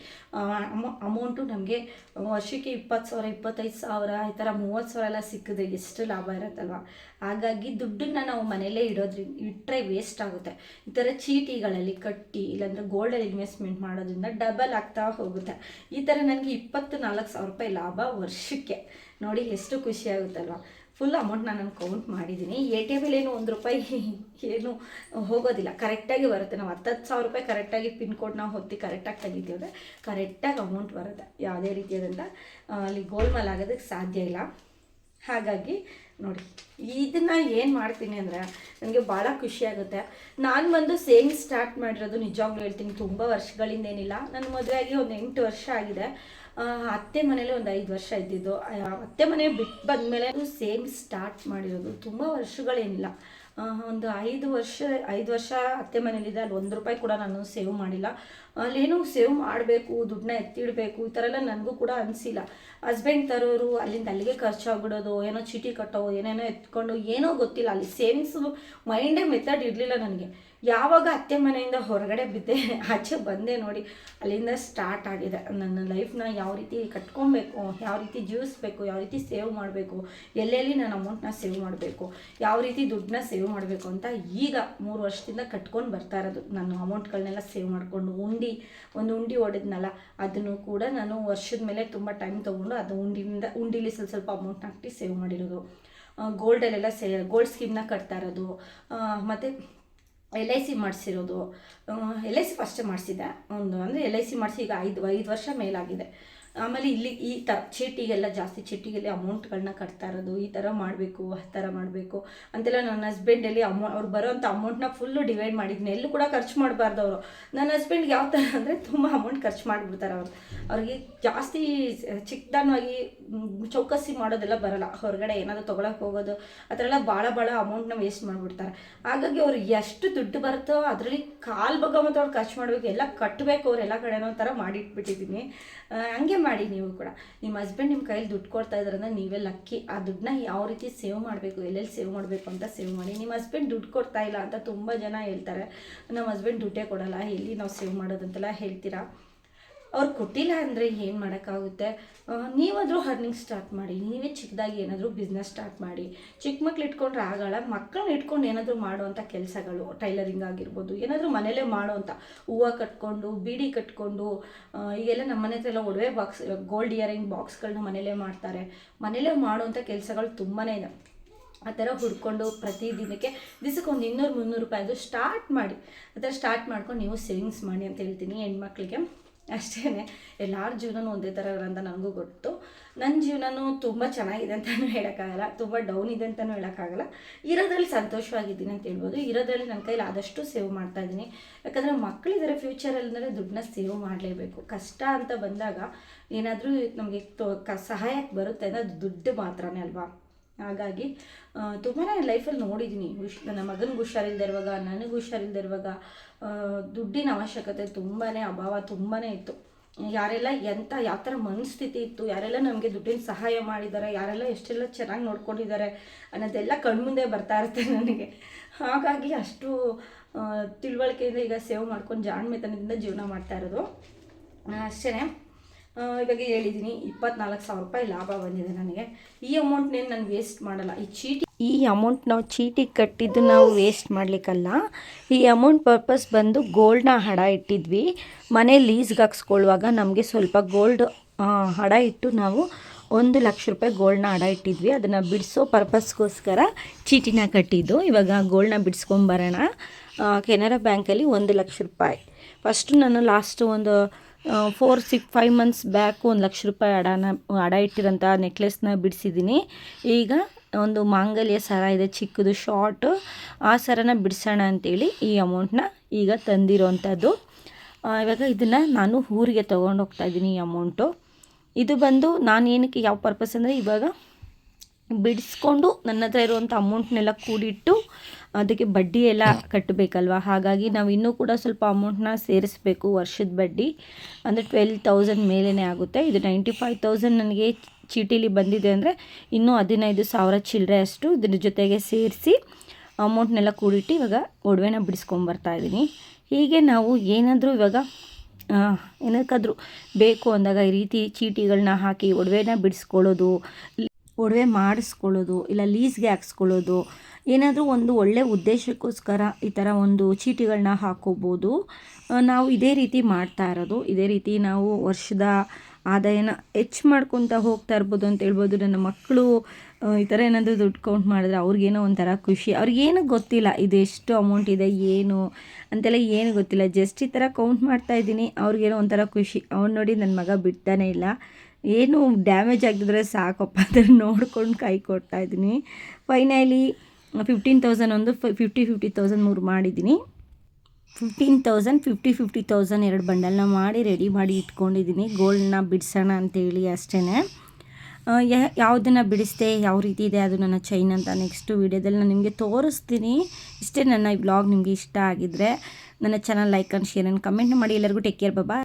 ಅಮೌಂಟು ನಮಗೆ ವರ್ಷಕ್ಕೆ ಇಪ್ಪತ್ತು ಸಾವಿರ, ಇಪ್ಪತ್ತೈದು ಸಾವಿರ, ಈ ಥರ ಮೂವತ್ತು ಸಾವಿರ ಎಲ್ಲ ಸಿಕ್ಕಿದ್ರೆ ಎಷ್ಟು ಲಾಭ ಇರುತ್ತಲ್ವ? ಹಾಗಾಗಿ ದುಡ್ಡನ್ನ ನಾವು ಮನೆಯಲ್ಲೇ ಇಡೋದ್ರಿಂದ ಇಟ್ಟರೆ ವೇಸ್ಟ್ ಆಗುತ್ತೆ. ಈ ಥರ ಚೀಟಿಗಳಲ್ಲಿ ಕಟ್ಟಿ, ಇಲ್ಲಾಂದರೆ ಗೋಲ್ಡಲ್ಲಿ ಇನ್ವೆಸ್ಟ್ಮೆಂಟ್ ಮಾಡೋದ್ರಿಂದ ಡಬಲ್ ಆಗ್ತಾ ಹೋಗುತ್ತೆ. ಈ ಥರ ನನಗೆ ಇಪ್ಪತ್ತು ನಾಲ್ಕು ಸಾವಿರ ರೂಪಾಯಿ ಲಾಭ ವರ್ಷಕ್ಕೆ. ನೋಡಿ ಎಷ್ಟು ಖುಷಿ ಫುಲ್ ಅಮೌಂಟ್ ನಾನು ಕೌಂಟ್ ಮಾಡಿದ್ದೀನಿ ಎ ಟಿ ಎಮಲ್ಲಿ ಏನು ಒಂದು ರೂಪಾಯಿ [LAUGHS] ಏನು ಹೋಗೋದಿಲ್ಲ. ಕರೆಕ್ಟಾಗಿ ಬರುತ್ತೆ. ನಾವು ಹತ್ತತ್ತು ಸಾವಿರ ರೂಪಾಯಿ ಕರೆಕ್ಟಾಗಿ ಪಿನ್ ಕೋಡ್ ನಾವು ಹೊತ್ತಿ ಕರೆಕ್ಟಾಗಿ ತೆಗಿತೀವಿ ಅಂದರೆ ಕರೆಕ್ಟಾಗಿ ಅಮೌಂಟ್ ಬರುತ್ತೆ. ಯಾವುದೇ ರೀತಿಯಾದಂಥ ಅಲ್ಲಿ ಗೋಲ್ಮಾಲ್ ಆಗೋದಕ್ಕೆ ಸಾಧ್ಯ ಇಲ್ಲ. ಹಾಗಾಗಿ ನೋಡಿ, ಇದನ್ನು ಏನು ಮಾಡ್ತೀನಿ ಅಂದರೆ ನನಗೆ ಭಾಳ ಖುಷಿಯಾಗುತ್ತೆ ನಾನು ಬಂದು ಸೇವಿಂಗ್ ಸ್ಟಾರ್ಟ್ ಮಾಡಿರೋದು ನಿಜವಾಗ್ಲೂ ಹೇಳ್ತೀನಿ. ತುಂಬ ವರ್ಷಗಳಿಂದ ಏನಿಲ್ಲ. ನನ್ನ ಆಗಿ ಒಂದು ಎಂಟು ವರ್ಷ ಆಗಿದೆ. ಅತ್ತೆ ಮನೇಲಿ ಒಂದು ಐದು ವರ್ಷ ಇದ್ದಿದ್ದು. ಅತ್ತೆ ಮನೆ ಬಿಟ್ಟು ಬಂದಮೇಲೆ ಸೇಮ್ ಸ್ಟಾರ್ಟ್ ಮಾಡಿರೋದು. ತುಂಬ ವರ್ಷಗಳೇನಿಲ್ಲ. ಒಂದು ಐದು ವರ್ಷ ಐದು ವರ್ಷ ಅತ್ತೆ ಮನೇಲಿದೆ ಅಲ್ಲಿ ಒಂದು ರೂಪಾಯಿ ಕೂಡ ನಾನು ಸೇವ್ ಮಾಡಿಲ್ಲ. ಅಲ್ಲೇನು ಸೇವ್ ಮಾಡಬೇಕು, ದುಡ್ಡನ್ನ ಎತ್ತಿಡಬೇಕು, ಈ ಥರ ಎಲ್ಲ ನನಗೂ ಕೂಡ ಅನಿಸಿಲ್ಲ. ಹಸ್ಬೆಂಡ್ ತರೋರು, ಅಲ್ಲಿಂದ ಅಲ್ಲಿಗೆ ಖರ್ಚಾಗ್ಬಿಡೋದು ಏನೋ ಚೀಟಿ ಕಟ್ಟೋ, ಏನೇನೋ ಎತ್ಕೊಂಡು, ಏನೋ ಗೊತ್ತಿಲ್ಲ. ಅಲ್ಲಿ ಸೇವಿಂಗ್ಸ್ ಮೈಂಡೇ ಮೆಥಡ್ ಇರಲಿಲ್ಲ ನನಗೆ. ಯಾವಾಗ ಅತ್ತೆ ಮನೆಯಿಂದ ಹೊರಗಡೆ ಬಿದ್ದೆ, ಆಚೆ ಬಂದೆ ನೋಡಿ, ಅಲ್ಲಿಂದ ಸ್ಟಾರ್ಟ್ ಆಗಿದೆ. ನನ್ನ ಲೈಫ್ನ ಯಾವ ರೀತಿ ಕಟ್ಕೊಬೇಕು, ಯಾವ ರೀತಿ ಜೀವಿಸ್ಬೇಕು, ಯಾವ ರೀತಿ ಸೇವ್ ಮಾಡಬೇಕು, ಎಲ್ಲೆಲ್ಲಿ ನನ್ನ ಅಮೌಂಟ್ನ ಸೇವ್ ಮಾಡಬೇಕು, ಯಾವ ರೀತಿ ದುಡ್ಡನ್ನ ಸೇವ್ ಮಾಡಬೇಕು ಅಂತ ಈಗ ಮೂರು ವರ್ಷದಿಂದ ಕಟ್ಕೊಂಡು ಬರ್ತಾ ಇರೋದು. ನಾನು ಅಮೌಂಟ್ಗಳನ್ನೆಲ್ಲ ಸೇವ್ ಮಾಡಿಕೊಂಡು ಉಂಡಿ, ಒಂದು ಉಂಡಿ ಹೊಡೆದ್ನಲ್ಲ ಅದನ್ನು ಕೂಡ ನಾನು ವರ್ಷದ ಮೇಲೆ ತುಂಬ ಟೈಮ್ ತೊಗೊಂಡು ಅದು ಉಂಡಿಯಿಂದ ಉಂಡಿಲಿ ಸ್ವಲ್ಪ ಸ್ವಲ್ಪ ಅಮೌಂಟ್ನ ಹಾಕಿ ಸೇವ್ ಮಾಡಿರೋದು. ಗೋಲ್ಡಲ್ಲೆಲ್ಲ ಸೇ ಗೋಲ್ಡ್ ಸ್ಕೀಮ್ನ ಕಟ್ತಾ ಇರೋದು. ಮತ್ತು ಎಲ್ ಐ ಸಿ ಮಾಡಿಸಿರೋದು. ಎಲ್ ಐ ಸಿ ಫಸ್ಟ್ ಮಾಡಿಸಿದ್ದೆ ಒಂದು ಅಂದರೆ ಎಲ್ ಐ ಸಿ ಮಾಡಿಸಿ ಈಗ ಐದು ಐದು ವರ್ಷ ಮೇಲಾಗಿದೆ. ಆಮೇಲೆ ಇಲ್ಲಿ ಈ ತ ಚೀಟಿಗೆಲ್ಲ ಜಾಸ್ತಿ ಚೀಟಿಗೆಲ್ಲ ಅಮೌಂಟ್ಗಳನ್ನ ಕಟ್ತಾ ಇರೋದು, ಈ ಥರ ಮಾಡಬೇಕು, ಆ ಥರ ಮಾಡಬೇಕು ಅಂತೆಲ್ಲ ನನ್ನ ಹಸ್ಬೆಂಡಲ್ಲಿ ಅಮೌ, ಅವ್ರು ಬರೋಂಥ ಅಮೌಂಟ್ನ ಫುಲ್ಲು ಡಿವೈಡ್ ಮಾಡಿದ್ದೀನಿ ಎಲ್ಲೂ ಕೂಡ ಖರ್ಚು ಮಾಡಬಾರ್ದು ಅವರು. ನನ್ನ ಹಸ್ಬೆಂಡ್ಗೆ ಯಾವ ಥರ ಅಂದರೆ ತುಂಬ ಅಮೌಂಟ್ ಖರ್ಚು ಮಾಡಿಬಿಡ್ತಾರೆ ಅವ್ರು. ಅವ್ರಿಗೆ ಜಾಸ್ತಿ ಚಿಕ್ಕದಾಗಿ ಚೌಕಸಿ ಮಾಡೋದೆಲ್ಲ ಬರಲ್ಲ. ಹೊರಗಡೆ ಏನಾದರೂ ತೊಗೊಳಕ್ಕೆ ಹೋಗೋದು, ಆ ಥರ ಎಲ್ಲ ಭಾಳ ಭಾಳ ಅಮೌಂಟ್ನ ವೇಸ್ಟ್ ಮಾಡಿಬಿಡ್ತಾರೆ. ಹಾಗಾಗಿ ಅವ್ರು ಎಷ್ಟು ದುಡ್ಡು ಬರುತ್ತೋ ಅದರಲ್ಲಿ ಕಾಲು ಭಾಗ ಮತ್ತು ಅವ್ರು ಖರ್ಚು ಮಾಡಬೇಕು. ಎಲ್ಲ ಕಟ್ಟಬೇಕು ಅವ್ರು ಎಲ್ಲ ಕಡೆನೋ ಥರ ಮಾಡಿಟ್ಬಿಟ್ಟಿದ್ದೀನಿ. ಹಂಗೆ ಮಾಡಿ ನೀವು ಕೂಡ. ನಿಮ್ಮ ಹಸ್ಬೆಂಡ್ ನಿಮ್ಮ ಕೈಯಲ್ಲಿ ದುಡ್ಡು ಕೊಡ್ತಾ ಇದ್ರಂದ್ರೆ ನೀವೇ ಲಕ್ಕಿ ಆ ದುಡ್ಡನ್ನ ಯಾವ ರೀತಿ ಸೇವ್ ಮಾಡಬೇಕು, ಎಲ್ಲೆಲ್ಲಿ ಸೇವ್ ಮಾಡಬೇಕು ಅಂತ ಸೇವ್ ಮಾಡಿ. ನಿಮ್ಮ ಹಸ್ಬೆಂಡ್ ದುಡ್ಡು ಕೊಡ್ತಾ ಇಲ್ಲ ಅಂತ ತುಂಬ ಜನ ಹೇಳ್ತಾರೆ. ನಮ್ಮ ಹಸ್ಬೆಂಡ್ ದುಡ್ಡೇ ಕೊಡಲ್ಲ, ಎಲ್ಲಿ ನಾವು ಸೇವ್ ಮಾಡೋದಂತೆಲ್ಲ ಹೇಳ್ತೀರಾ? ಅವ್ರು ಕೊಟ್ಟಿಲ್ಲ ಅಂದರೆ ಏನು ಮಾಡೋಕ್ಕಾಗುತ್ತೆ? ನೀವಾದರೂ ಅರ್ನಿಂಗ್ ಸ್ಟಾರ್ಟ್ ಮಾಡಿ, ನೀವೇ ಚಿಕ್ಕದಾಗಿ ಏನಾದರೂ ಬಿಸ್ನೆಸ್ ಸ್ಟಾರ್ಟ್ ಮಾಡಿ, ಚಿಕ್ಕ ಮಕ್ಳು ಇಟ್ಕೊಂಡ್ರೆ ಆಗಲ್ಲ, ಮಕ್ಕಳನ್ನ ಇಟ್ಕೊಂಡು ಏನಾದರೂ ಮಾಡುವಂಥ ಕೆಲಸಗಳು ಟೈಲರಿಂಗ್ ಆಗಿರ್ಬೋದು, ಏನಾದರೂ ಮನೇಲೇ ಮಾಡುವಂಥ ಹೂವು ಕಟ್ಕೊಂಡು, ಬೀಡಿ ಕಟ್ಕೊಂಡು ಈಗೆಲ್ಲ ನಮ್ಮ ಮನೆ ಹತ್ರ ಎಲ್ಲ ಒಡವೆ ಬಾಕ್ಸ್ ಗೋಲ್ಡ್ ಇಯರಿಂಗ್ ಬಾಕ್ಸ್ಗಳನ್ನ ಮನೇಲೇ ಮಾಡ್ತಾರೆ. ಮನೇಲೇ ಮಾಡುವಂಥ ಕೆಲಸಗಳು ತುಂಬಾ ಇದೆ. ಆ ಥರ ಹುಡ್ಕೊಂಡು ಪ್ರತಿ ದಿನಕ್ಕೆ ದಿವಸಕ್ಕೆ ಒಂದು ಇನ್ನೂರು ಮುನ್ನೂರು ರೂಪಾಯಿದು ಸ್ಟಾರ್ಟ್ ಮಾಡಿ, ಆ ಥರ ಸ್ಟಾರ್ಟ್ ಮಾಡ್ಕೊಂಡು ನೀವು ಸೇವಿಂಗ್ಸ್ ಮಾಡಿ ಅಂತ ಹೇಳ್ತೀನಿ ಹೆಣ್ಮಕ್ಳಿಗೆ. ಅಷ್ಟೇ ಎಲ್ಲರ ಜೀವನನೂ ಒಂದೇ ಥರ ಅಂತ ನನಗೂ ಗೊತ್ತು. ನನ್ನ ಜೀವನನೂ ತುಂಬ ಚೆನ್ನಾಗಿದೆ ಅಂತಲೂ ಹೇಳೋಕ್ಕಾಗಲ್ಲ, ತುಂಬ ಡೌನ್ ಇದೆ ಅಂತಲೂ ಹೇಳೋಕ್ಕಾಗಲ್ಲ. ಇರೋದ್ರಲ್ಲಿ ಸಂತೋಷವಾಗಿದ್ದೀನಿ ಅಂತ ಹೇಳ್ಬೋದು. ಇರೋದ್ರಲ್ಲಿ ನನ್ನ ಕೈಲಿ ಆದಷ್ಟು ಸೇವ್ ಮಾಡ್ತಾ ಇದ್ದೀನಿ. ಯಾಕಂದರೆ ಮಕ್ಕಳಿದ್ದಾರೆ ಫ್ಯೂಚರಲ್ಲಿ ಅಂದರೆ ದುಡ್ಡನ್ನ ಸೇವ್ ಮಾಡಲೇಬೇಕು. ಕಷ್ಟ ಅಂತ ಬಂದಾಗ ಏನಾದರೂ ನಮಗೆ ತೋ ಸಹಾಯಕ್ಕೆ ಬರುತ್ತೆ ಅಂದರೆ ಅದು ದುಡ್ಡು ಮಾತ್ರನೇ ಅಲ್ವಾ? ಹಾಗಾಗಿ ತುಂಬಾ ಲೈಫಲ್ಲಿ ನೋಡಿದ್ದೀನಿ ಹುಷ್ ನನ್ನ ಮಗನಿಗೆ ಹುಷಾರಿಲ್ಲದೆ ಇರುವಾಗ, ನನಗೆ ಹುಷಾರಿಲ್ಲದೆ ಇರುವಾಗ ದುಡ್ಡಿನ ಅವಶ್ಯಕತೆ ತುಂಬಾ ಅಭಾವ ತುಂಬಾ ಇತ್ತು. ಯಾರೆಲ್ಲ ಎಂಥ ಯಾವ ಥರ ಮನಸ್ಥಿತಿ ಇತ್ತು, ಯಾರೆಲ್ಲ ನಮಗೆ ದುಡ್ಡಿನ ಸಹಾಯ ಮಾಡಿದ್ದಾರೆ ಯಾರೆಲ್ಲ ಎಷ್ಟೆಲ್ಲ ಚೆನ್ನಾಗಿ ನೋಡ್ಕೊಂಡಿದ್ದಾರೆ ಅನ್ನೋದೆಲ್ಲ ಕಣ್ಮುಂದೆ ಬರ್ತಾ ಇರುತ್ತೆ ನನಗೆ. ಹಾಗಾಗಿ ಅಷ್ಟು ತಿಳುವಳಿಕೆಯಿಂದ ಈಗ ಸೇವ್ ಮಾಡ್ಕೊಂಡು ಜಾಣ್ಮೆತನದಿಂದ ಜೀವನ ಮಾಡ್ತಾ ಇರೋದು. ಅಷ್ಟೇ ಇವಾಗ ಹೇಳಿದ್ದೀನಿ ಇಪ್ಪತ್ನಾಲ್ಕು ಸಾವಿರ ರೂಪಾಯಿ ಲಾಭ ಬಂದಿದೆ ನನಗೆ. ಈ ಅಮೌಂಟ್ನೇನು ನಾನು ವೇಸ್ಟ್ ಮಾಡಲ್ಲ. ಈ ಚೀಟಿ ಈ ಅಮೌಂಟ್ ನಾವು ಚೀಟಿ ಕಟ್ಟಿದ್ದು ನಾವು ವೇಸ್ಟ್ ಮಾಡಲಿಕ್ಕಲ್ಲ. ಈ ಅಮೌಂಟ್ ಪರ್ಪಸ್ ಬಂದು ಗೋಲ್ಡ್ನ ಹಡ ಇಟ್ಟಿದ್ವಿ. ಮನೆ ಲೀಸ್ಗೆ ಹಾಕ್ಸ್ಕೊಳ್ಳುವಾಗ ನಮಗೆ ಸ್ವಲ್ಪ ಗೋಲ್ಡ್ ಹಡ ಇಟ್ಟು ನಾವು ಒಂದು ಲಕ್ಷ ರೂಪಾಯಿ ಗೋಲ್ಡ್ನ ಹಡ ಇಟ್ಟಿದ್ವಿ. ಅದನ್ನು ಬಿಡಿಸೋ ಪರ್ಪಸ್ಗೋಸ್ಕರ ಚೀಟಿನ ಕಟ್ಟಿದ್ದು. ಇವಾಗ ಗೋಲ್ಡ್ನ ಬಿಡಿಸ್ಕೊಂಬರೋಣ ಕೆನರಾ ಬ್ಯಾಂಕಲ್ಲಿ ಒಂದು ಲಕ್ಷ ರೂಪಾಯಿ. ಫಸ್ಟು ನಾನು ಲಾಸ್ಟು ಒಂದು four six five months back ಒಂದು ಲಕ್ಷ ರೂಪಾಯಿ ಅಡನ, ಅಡ ಇಟ್ಟಿರೋಂಥ ನೆಕ್ಲೆಸ್ನ ಬಿಡಿಸಿದ್ದೀನಿ ಈಗ ಒಂದು ಮಾಂಗಲ್ಯ ಸರ ಇದೆ, ಚಿಕ್ಕದು ಶಾರ್ಟು ಆ ಸರನ ಬಿಡಿಸೋಣ ಅಂತೇಳಿ ಈ ಅಮೌಂಟ್ನ ಈಗ ತಂದಿರೋವಂಥದ್ದು ಇವಾಗ ಇದನ್ನು ನಾನು ಊರಿಗೆ ತೊಗೊಂಡು ಹೋಗ್ತಾ ಇದ್ದೀನಿ ಈ ಅಮೌಂಟು ಇದು ಬಂದು ನಾನು ಏನಕ್ಕೆ ಯಾವ ಪರ್ಪಸ್ ಅಂದರೆ ಇವಾಗ ಬಿಡಿಸ್ಕೊಂಡು ನನ್ನ ಹತ್ರ ಇರುವಂಥ ಅಮೌಂಟ್ನೆಲ್ಲ ಕೂಡಿಟ್ಟು ಅದಕ್ಕೆ ಬಡ್ಡಿ ಎಲ್ಲ ಕಟ್ಟಬೇಕಲ್ವ? ಹಾಗಾಗಿ ನಾವು ಇನ್ನೂ ಕೂಡ ಸ್ವಲ್ಪ ಅಮೌಂಟ್ನ ಸೇರಿಸಬೇಕು ವರ್ಷದ ಬಡ್ಡಿ. ಅಂದರೆ ಟ್ವೆಲ್ ತೌಸಂಡ್ ಮೇಲೇ ಆಗುತ್ತೆ. ಇದು ನೈಂಟಿ ಫೈವ್ ತೌಸಂಡ್ ನನಗೆ ಚೀಟಿಲಿ ಬಂದಿದೆ ಅಂದರೆ ಇನ್ನೂ ಹದಿನೈದು ಸಾವಿರ ಚಿಲ್ಲರೆ ಅಷ್ಟು ಇದ್ರ ಜೊತೆಗೆ ಸೇರಿಸಿ ಅಮೌಂಟ್ನೆಲ್ಲ ಕೂಡಿಟ್ಟು ಇವಾಗ ಒಡವೆನ ಬಿಡಿಸ್ಕೊಂಬರ್ತಾ ಇದ್ದೀನಿ ಹೀಗೆ ನಾವು ಏನಾದರೂ ಇವಾಗ ಏನಕ್ಕಾದರೂ ಏನಕ್ಕಾದ್ರೂ ಬೇಕು ಅಂದಾಗ ಈ ರೀತಿ ಚೀಟಿಗಳನ್ನ ಹಾಕಿ ಒಡವೆನ ಬಿಡಿಸ್ಕೊಳ್ಳೋದು ಒಡವೆ ಮಾಡಿಸ್ಕೊಳ್ಳೋದು, ಇಲ್ಲ ಲೀಸ್ಗೆ ಹಾಕ್ಸ್ಕೊಳ್ಳೋದು, ಏನಾದರೂ ಒಂದು ಒಳ್ಳೆಯ ಉದ್ದೇಶಕ್ಕೋಸ್ಕರ ಈ ಥರ ಒಂದು ಚೀಟಿಗಳನ್ನ ಹಾಕೋಬೋದು ನಾವು ಇದೇ ರೀತಿ ಮಾಡ್ತಾ ಇರೋದು. ಇದೇ ರೀತಿ ನಾವು ವರ್ಷದ ಆದಾಯನ ಹೆಚ್ಚು ಮಾಡ್ಕೊತ ಹೋಗ್ತಾ ಇರ್ಬೋದು ಅಂತ ಹೇಳ್ಬೋದು. ನನ್ನ ಮಕ್ಕಳು ಈ ಥರ ಏನಾದರೂ ದುಡ್ಡು ಕೌಂಟ್ ಮಾಡಿದ್ರೆ ಅವ್ರಿಗೇನೋ ಒಂಥರ ಖುಷಿ. ಅವ್ರಿಗೇನು ಗೊತ್ತಿಲ್ಲ ಇದು ಅಮೌಂಟ್ ಇದೆ, ಏನು ಅಂತೆಲ್ಲ ಏನು ಗೊತ್ತಿಲ್ಲ. ಜಸ್ಟ್ ಈ ಥರ ಕೌಂಟ್ ಮಾಡ್ತಾ ಇದ್ದೀನಿ. ಅವ್ರಿಗೇನೋ ಒಂಥರ ಖುಷಿ. ಅವ್ನು ನೋಡಿ ನನ್ನ ಮಗ ಬಿಡ್ತಾನೆ ಇಲ್ಲ. ಏನು ಡ್ಯಾಮೇಜ್ ಆಗಿದ್ರೆ ಸಾಕಪ್ಪ ಅದನ್ನು ನೋಡ್ಕೊಂಡು ಕೈ ಕೊಡ್ತಾ ಇದ್ದೀನಿ. ಫೈನಲಿ ಫಿಫ್ಟೀನ್ ತೌಸಂಡ್ ಒಂದು ಫಿಫ್ಟಿ ಫಿಫ್ಟಿ ತೌಸಂಡ್ ಮೂರು ಮಾಡಿದ್ದೀನಿ. Fifteen thousand fifty fifty thousand ಎರಡು ಬಂಡಲ್ನ ಮಾಡಿ ರೆಡಿ ಮಾಡಿ ಇಟ್ಕೊಂಡಿದ್ದೀನಿ. ಗೋಲ್ಡ್ನ ಬಿಡಿಸೋಣ ಅಂತೇಳಿ ಅಷ್ಟೇ ಯಾವುದನ್ನು ಬಿಡಿಸ್ದೆ, ಯಾವ ರೀತಿ ಇದೆ ಅದು ನನ್ನ ಚೈನ್ ಅಂತ ನೆಕ್ಸ್ಟು ವೀಡಿಯೋದಲ್ಲಿ ನಾನು ನಿಮಗೆ ತೋರಿಸ್ತೀನಿ. ಇಷ್ಟೇ ನನ್ನ ಈ ಬ್ಲಾಗ್ ನಿಮಗೆ ಇಷ್ಟ ಆಗಿದ್ದರೆ ನನ್ನ channel like and share and comment ಮಾಡಿ. ಎಲ್ಲರಿಗೂ ಟೇಕ್ ಕೇರ್ ಬಾಬಾ